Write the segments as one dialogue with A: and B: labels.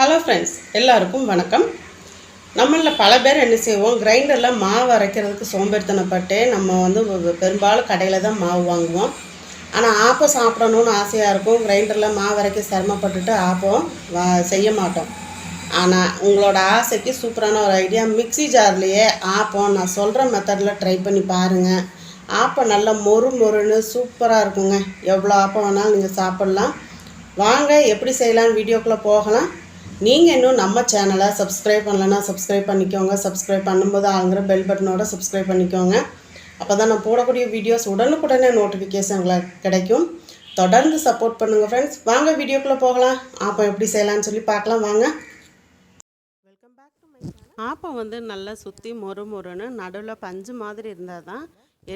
A: Hello friends எல்லாருக்கும் வணக்கம். நம்மளில் பல பேர் என்ன செய்வோம் கிரைண்டரில் மாவு அரைக்கிறதுக்கு சோம்பேறித்தனப்பட்டு நம்ம வந்து பெரும்பாலும் கடையில் தான் மாவு வாங்குவோம். ஆனால் ஆப்பம் சாப்பிடணும்னு ஆசையாக இருக்கும். கிரைண்டரில் மாவு அரைக்க சிரமப்பட்டுட்டு ஆப்பம் வா செய்ய மாட்டோம். ஆனால் உங்களோட ஆசைக்கு சூப்பரான ஒரு ஐடியா மிக்ஸி ஜார்லேயே ஆப்பம் நான் சொல்கிற மெத்தடில் ட்ரை பண்ணி பாருங்கள் ஆப்பம் நல்லா மொறு மொறுன்னு சூப்பராக இருக்குங்க. எவ்வளோ ஆப்பம் வேணாலும் நீங்கள் சாப்பிட்லாம். வாங்க எப்படி செய்யலாம்னு வீடியோக்குள்ளே போகலாம். நீங்கள் இன்னும் நம்ம சேனலை சப்ஸ்கிரைப் பண்ணலைன்னா சப்ஸ்கிரைப் பண்ணிக்கோங்க. சப்ஸ்கிரைப் பண்ணும்போது ஆளுங்கிற பெல் பட்டனோட சப்ஸ்கிரைப் பண்ணிக்கோங்க. அப்போ தான் நான் போடக்கூடிய வீடியோஸ் உடனுக்குடனே நோட்டிஃபிகேஷன் கிடைக்கும். தொடர்ந்து சப்போர்ட் பண்ணுங்கள் ஃப்ரெண்ட்ஸ் வாங்க வீடியோக்குள்ளே போகலாம். அப்போ எப்படி செய்யலாம்னு சொல்லி பார்க்கலாம். வாங்க. வெல்கம் பேக் டு ஆப்பம் வந்து நல்லா சுற்றி மொறு மொறுன்னு நடுவில் பஞ்சு மாதிரி இருந்தால் தான்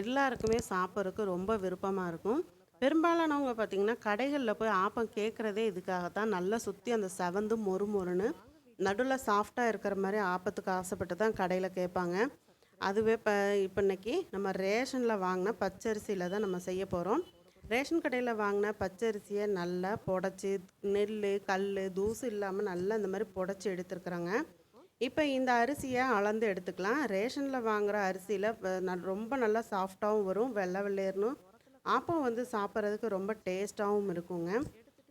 A: எல்லாருக்குமே சாப்பிட்றதுக்கு ரொம்ப விருப்பமாக இருக்கும். பெரும்பாலானவங்க பார்த்திங்கன்னா கடைகளில் போய் ஆப்பம் கேட்குறதே இதுக்காக தான் நல்லா சுற்றி அந்த செவந்து மொறு மொறுன்னு நடுவில் சாஃப்டாக இருக்கிற மாதிரி ஆப்பத்துக்கு ஆசைப்பட்டு தான் கடையில் கேட்பாங்க அதுவே இப்போ இப்போ இன்னைக்கு நம்ம ரேஷனில் வாங்கின பச்சரிசியில் தான் நம்ம செய்ய போகிறோம் ரேஷன் கடையில் வாங்கின பச்சரிசியை நல்லா புடச்சி நெல் கல் தூசு இல்லாமல் நல்லா இந்த மாதிரி புடச்சி எடுத்துருக்குறாங்க. இப்போ இந்த அரிசியை அளந்து எடுத்துக்கலாம். ரேஷனில் வாங்குற அரிசியில் ரொம்ப நல்லா சாஃப்டாகவும் வரும் வெள்ளை வெள்ளேர்னும் ஆப்பம் வந்து சாப்பிட்றதுக்கு ரொம்ப டேஸ்ட்டாகவும் இருக்குங்க.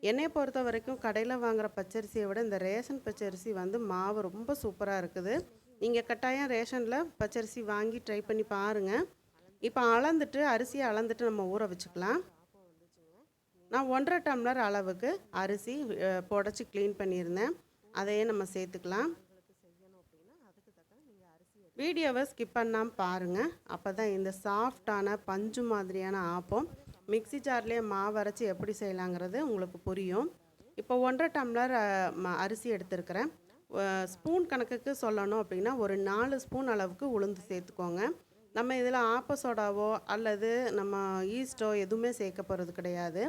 A: என்னையை பொறுத்த வரைக்கும் கடையில் வாங்குகிற பச்சரிசியை விட இந்த ரேஷன் பச்சரிசி வந்து மாவு ரொம்ப சூப்பராக இருக்குது. நீங்கள் கட்டாயம் ரேஷனில் பச்சரிசி வாங்கி ட்ரை பண்ணி பாருங்கள் இப்போ அளந்துட்டு அரிசியை அளந்துட்டு நம்ம ஊற வச்சுக்கலாம். நான் ஒன்றரை டம்ளர் அளவுக்கு அரிசி புடச்சி க்ளீன் பண்ணியிருந்தேன். அதையே நம்ம சேர்த்துக்கலாம். வீடியோவை ஸ்கிப் பண்ணாமல் பாருங்கள் அப்போ தான் இந்த சாஃப்டான பஞ்சு மாதிரியான ஆப்பம் மிக்ஸி ஜார்லேயே மாவு அரைச்சி எப்படி செய்யலாங்கிறது உங்களுக்கு புரியும். இப்போ ஒன்றரை டம்ளர் அரிசி எடுத்திருக்கிறேன். ஸ்பூன் கணக்குக்கு சொல்லணும் அப்படின்னா ஒரு நாலு ஸ்பூன் அளவுக்கு உளுந்து சேர்த்துக்கோங்க. நம்ம இதில் ஆப்ப சோடாவோ அல்லது நம்ம ஈஸ்டோ எதுவுமே சேர்க்க போகிறது கிடையாது.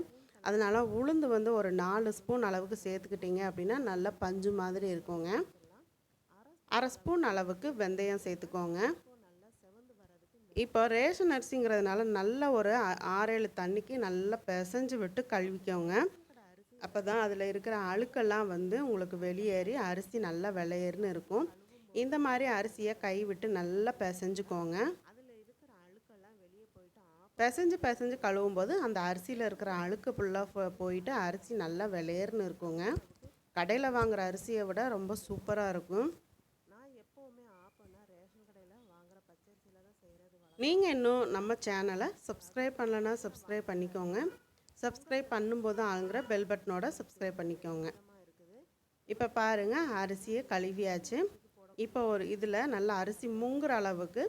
A: அதனால் உளுந்து வந்து ஒரு நாலு ஸ்பூன் அளவுக்கு சேர்த்துக்கிட்டிங்க அப்படின்னா நல்ல பஞ்சு மாதிரி இருக்குங்க. அரை ஸ்பூன் அளவுக்கு வெந்தயம் சேர்த்துக்கோங்க. இப்போ ரேஷன் அரிசிங்கிறதுனால நல்ல ஒரு ஆறேழு தண்ணிக்கு நல்லா பிசைஞ்சு விட்டு கழுவிக்கோங்க. அப்போ தான் அதில் இருக்கிற அழுக்கெல்லாம் வந்து உங்களுக்கு வெளியேறி அரிசி நல்லா விளையேறுன்னு இருக்கும். இந்த மாதிரி அரிசியை கை விட்டு நல்லா பிசைஞ்சுக்கோங்க. பிசைஞ்சு பிசைஞ்சு கழுவும் போது அந்த அரிசியில் இருக்கிற அழுக்கு ஃபுல்லாக போயிட்டு அரிசி நல்லா விளையேறுன்னு இருக்குங்க. கடையில் வாங்குகிற அரிசியை விட ரொம்ப சூப்பராக இருக்கும். நீங்கள் இன்னும் நம்ம சேனலை சப்ஸ்கிரைப் பண்ணலன்னா சப்ஸ்கிரைப் பண்ணிக்கோங்க. சப்ஸ்கிரைப் பண்ணும்போது ஆளுங்கிற பெல் பட்டனோட சப்ஸ்கிரைப் பண்ணிக்கோங்க. இப்போ பாருங்கள் அரிசியை கழுவியாச்சு. இப்போ ஒரு இதில் நல்லா அரிசி முங்குற அளவுக்கு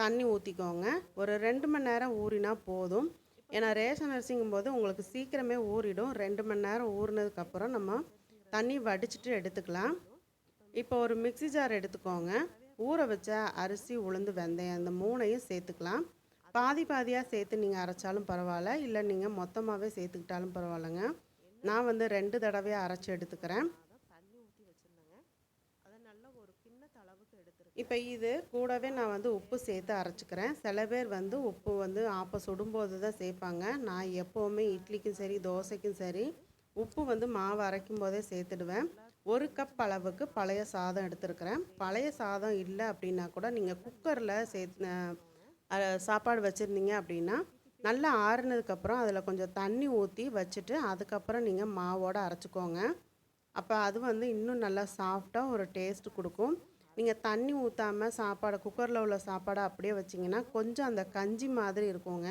A: தண்ணி ஊற்றிக்கோங்க ஒரு ரெண்டு மணி நேரம் ஊறினா போதும். ஏன்னா ரேஷன் அரிசிங்கும் போது உங்களுக்கு சீக்கிரமே ஊறிடும். ரெண்டு மணி நேரம் ஊறினதுக்கப்புறம் நம்ம தண்ணி வடிச்சிட்டு எடுத்துக்கலாம். இப்போ ஒரு மிக்ஸி ஜார் எடுத்துக்கோங்க. ஊற வச்ச அரிசி உளுந்து வெந்தயம் இந்த மூணையும் சேர்த்துக்கலாம். பாதி பாதியாக சேர்த்து நீங்கள் அரைச்சாலும் பரவாயில்ல. இல்லை நீங்கள் மொத்தமாகவே சேர்த்துக்கிட்டாலும் பரவாயில்லைங்க. நான் வந்து ரெண்டு தடவையாக அரைச்சி எடுத்துக்கிறேன். இப்போ இது கூடவே நான் வந்து உப்பு சேர்த்து அரைச்சிக்கிறேன். சில பேர் வந்து உப்பு வந்து ஆப்ப சுடும்போது தான் சேர்ப்பாங்க. நான் எப்போவுமே இட்லிக்கும் சரி தோசைக்கும் சரி உப்பு வந்து மாவு அரைக்கும் போதே சேர்த்துடுவேன். ஒரு கப் அளவுக்கு பழைய சாதம் எடுத்துருக்கிறேன். பழைய சாதம் இல்லை அப்படின்னா கூட நீங்கள் குக்கரில் சேர்த்து சாப்பாடு வச்சுருந்தீங்க அப்படின்னா நல்லா ஆறுனதுக்கப்புறம் அதில் கொஞ்சம் தண்ணி ஊற்றி வச்சுட்டு அதுக்கப்புறம் நீங்கள் மாவோடு அரைச்சிக்கோங்க. அப்போ அது வந்து இன்னும் நல்லா சாஃப்டாக ஒரு டேஸ்ட் கொடுக்கும். நீங்கள் தண்ணி ஊற்றாமல் சாப்பாடை குக்கரில் உள்ள சாப்பாடை அப்படியே வச்சிங்கன்னா கொஞ்சம் அந்த கஞ்சி மாதிரி இருக்குங்க.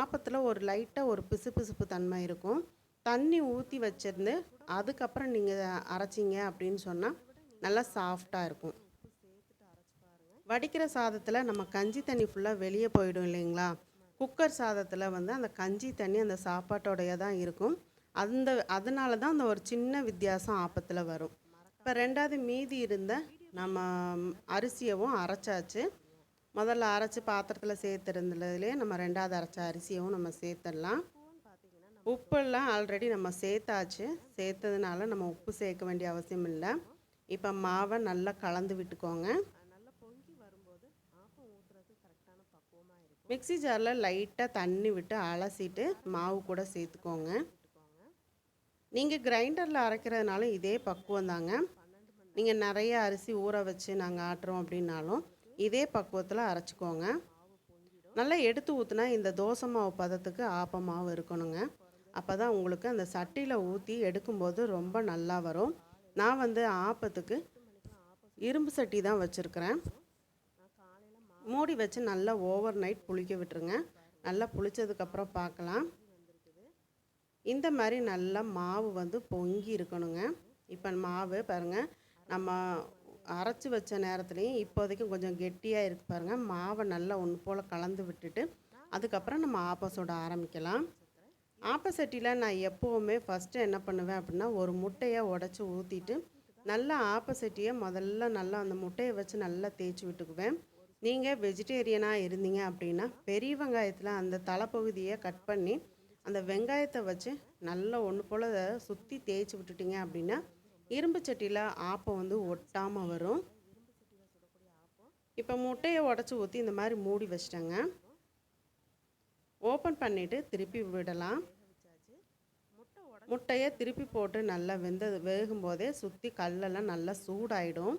A: ஆப்பத்தில் ஒரு லைட்டாக ஒரு பிசு பிசுப்பு தன்மை இருக்கும். தண்ணி ஊற்றி வச்சிருந்து அதுக்கப்புறம் நீங்கள் அரைச்சிங்க அப்படின்னு சொன்னால் நல்லா சாஃப்டாக இருக்கும். வடிக்கிற சாதத்தில் நம்ம கஞ்சி தண்ணி ஃபுல்லாக வெளியே போயிடும் இல்லைங்களா? குக்கர் சாதத்தில் வந்து அந்த கஞ்சி தண்ணி அந்த சாப்பாட்டோடைய தான் இருக்கும். அந்த அதனால தான் அந்த ஒரு சின்ன வித்தியாசம் ஆப்பத்தில் வரும். இப்போ ரெண்டாவது மீதி இருந்த நம்ம அரிசியவும் அரைச்சாச்சு. முதல்ல அரைச்சி பாத்திரத்தில் சேர்த்துருந்ததுலேயே நம்ம ரெண்டாவது அரைச்ச அரிசியவும் நம்ம சேர்த்துடலாம். உப்பெல்லாம் ஆல்ரெடி நம்ம சேர்த்தாச்சு. சேர்த்ததுனால நம்ம உப்பு சேர்க்க வேண்டிய அவசியம் இல்லை இப்போ மாவை நல்லா கலந்து விட்டுக்கோங்க. மிக்ஸி ஜாரில் லைட்டாக தண்ணி விட்டு அலசிட்டு மாவு கூட சேர்த்துக்கோங்க. நீங்கள் கிரைண்டரில் அரைக்கிறதுனால இதே பக்குவம் தாங்க. நீங்கள் நிறைய அரிசி ஊற வச்சு நாங்கள் ஆட்டுறோம் அப்படின்னாலும் இதே பக்குவத்தில் அரைச்சிக்கோங்க. நல்லா எடுத்து ஊற்றுனா இந்த தோசை மாவு பதத்துக்கு ஆப்ப மாவு இருக்கணுங்க. அப்போ தான் உங்களுக்கு அந்த சட்டியில் ஊற்றி எடுக்கும்போது ரொம்ப நல்லா வரும். நான் வந்து ஆப்பத்துக்கு இரும்பு சட்டி தான் வச்சுருக்கிறேன். மூடி வச்சு நல்லா ஓவர் நைட் புளிக்க விட்டுருங்க. நல்லா புளிச்சதுக்கப்புறம் பார்க்கலாம் இந்த மாதிரி நல்லா மாவு வந்து பொங்கி இருக்கணுங்க. இப்போ மாவு பாருங்கள் நம்ம அரைச்சி வச்ச நேரத்துலையும் இப்போதைக்கு கொஞ்சம் கெட்டியாக இருக்கு பாருங்கள் மாவை நல்லா ஒன்று போல் கலந்து விட்டுட்டு அதுக்கப்புறம் நம்ம ஆப்பம் சுட ஆரம்பிக்கலாம். ஆப்பசட்டியில் நான் எப்போவுமே ஃபஸ்ட்டு என்ன பண்ணுவேன் அப்படின்னா ஒரு முட்டையை உடச்சி ஊற்றிட்டு நல்லா ஆப்பசட்டியை முதல்ல நல்லா அந்த முட்டையை வச்சு நல்லா தேய்ச்சி விட்டுக்குவேன். நீங்கள் வெஜிடேரியனாக இருந்தீங்க அப்படின்னா பெரிய வெங்காயத்தில் அந்த தலைப்பகுதியை கட் பண்ணி அந்த வெங்காயத்தை வச்சு நல்லா ஒன்று போல் சுற்றி தேய்ச்சி விட்டுட்டீங்க அப்படின்னா இரும்பு சட்டியில் ஆப்பம் வந்து ஒட்டாமல் வரும். இப்போ முட்டையை உடச்சி ஊற்றி இந்த மாதிரி மூடி வச்சிட்டேங்க. ஓப்பன் பண்ணிவிட்டு திருப்பி விடலாம். முட்டையை திருப்பி போட்டு நல்லா வெந்த வேகும் போதே சுற்றி கல்லெல்லாம் நல்லா சூடாயிடும்.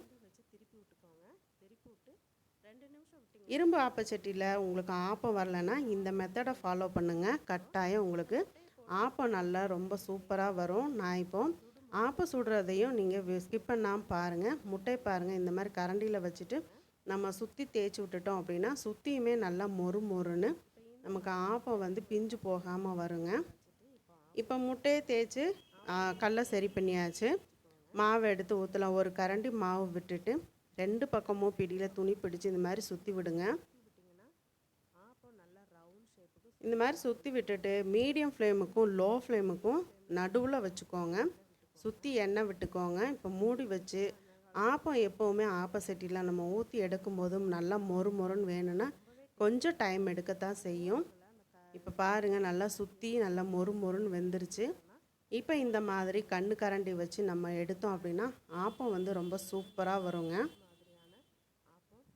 A: இரும்பு ஆப்பச்சட்டியில் உங்களுக்கு ஆப்பம் வரலைன்னா இந்த மெத்தடை ஃபாலோ பண்ணுங்கள் கட்டாயம் உங்களுக்கு ஆப்பம் நல்லா ரொம்ப சூப்பராக வரும். நான் இப்போ ஆப்பம் சுடுறதையும் நீங்கள் ஸ்கிப் பண்ணாமல் பாருங்கள் முட்டை பாருங்கள் இந்த மாதிரி கரண்டியில் வச்சுட்டு நம்ம சுற்றி தேய்ச்சி விட்டுட்டோம் அப்படின்னா சுற்றியுமே நல்லா மொறு மொறுன்னு நமக்கு ஆப்பம் வந்து பிஞ்சு போகாமல் வருங்க. இப்போ முட்டையை தேய்ச்சி கல்லை சரி பண்ணியாச்சு. மாவை எடுத்து ஊற்றலாம் ஒரு கரண்டி மாவு விட்டுட்டு ரெண்டு பக்கமும் பிடியில் துணி பிடிச்சி இந்த மாதிரி சுற்றி விடுங்க. இந்த மாதிரி சுற்றி விட்டுட்டு மீடியம் ஃப்ளேமுக்கும் லோ ஃப்ளேமுக்கும் நடுவில் வச்சுக்கோங்க. சுற்றி எண்ணெய் விட்டுக்கோங்க. இப்போ மூடி வச்சு ஆப்பம் எப்போவுமே ஆப்ப சட்டியில் நம்ம ஊற்றி எடுக்கும்போதும் நல்லா மொறு மொறுன்னு வேணும்னா கொஞ்சம் டைம் எடுக்கத்தான் செய்யும். இப்போ பாருங்கள் நல்லா சுற்றி நல்லா மொறு மொறுன்னு வெந்துருச்சு. இப்போ இந்த மாதிரி கண்ணு கரண்டி வச்சு நம்ம எடுத்தோம் அப்படின்னா ஆப்பம் வந்து ரொம்ப சூப்பராக வருங்க.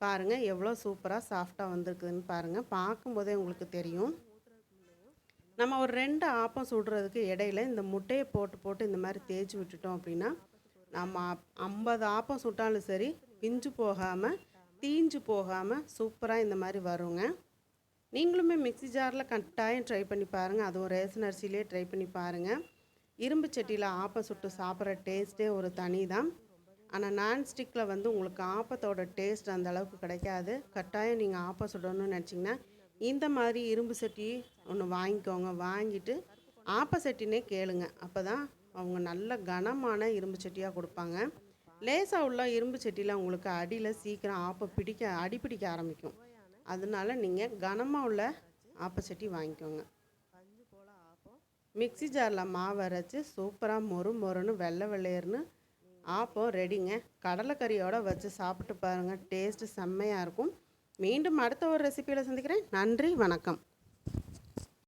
A: பாருங்கள் எவ்வளோ சூப்பராக சாஃப்டாக வந்திருக்குதுன்னு பாருங்கள் பார்க்கும்போதே உங்களுக்கு தெரியும். நம்ம ஒரு ரெண்டு ஆப்பம் சுடுறதுக்கு இடையில இந்த முட்டையை போட்டு போட்டு இந்த மாதிரி தேய்ச்சி விட்டுட்டோம் அப்படின்னா நம்ம ஐம்பது ஆப்பம் சுட்டாலும் சரி பிஞ்சு போகாமல் தீஞ்சு போகாமல் சூப்பராக இந்த மாதிரி வருங்க. நீங்களுமே மிக்சி ஜாரில் கட்டாயம் ட்ரை பண்ணி பாருங்கள் அதுவும் ரேசன் அரிசிலே ட்ரை பண்ணி பாருங்கள் இரும்பு சட்டியில் ஆப்பம் சுட்டு சாப்பிட்ற டேஸ்ட்டே ஒரு தனி தான் ஆனால் நான்ஸ்டிக்கில் வந்து உங்களுக்கு ஆப்பத்தோட டேஸ்ட் அந்த அளவுக்கு கிடைக்காது. கட்டாயம் நீங்கள் ஆப்பம் சுடணும்னு நினச்சிங்கன்னா இந்த மாதிரி இரும்பு சட்டி ஒன்று வாங்கிக்கோங்க. வாங்கிட்டு ஆப்ப சட்டினே கேளுங்க. அப்போ தான் அவங்க நல்ல கனமான இரும்பு சட்டியாக கொடுப்பாங்க. லேசாக உள்ள இரும்பு சட்டியில் உங்களுக்கு அடியில் சீக்கிரம் ஆப்பை பிடிக்க அடி பிடிக்க ஆரம்பிக்கும். அதனால நீங்கள் கனமாக உள்ள ஆப்பை சட்டி வாங்கிக்கோங்க. மிக்சி ஜாரில் மாவு அரைச்சி சூப்பராக மொறு மொறுன்னு வெள்ளை வெள்ளையர்னு ஆப்பம் ரெடிங்க. கடலைக்கறியோடு வச்சு சாப்பிட்டு பாருங்கள் டேஸ்ட்டு செம்மையாக இருக்கும். மீண்டும் அடுத்த ஒரு ரெசிபியில் சந்திக்கிறேன். நன்றி வணக்கம்.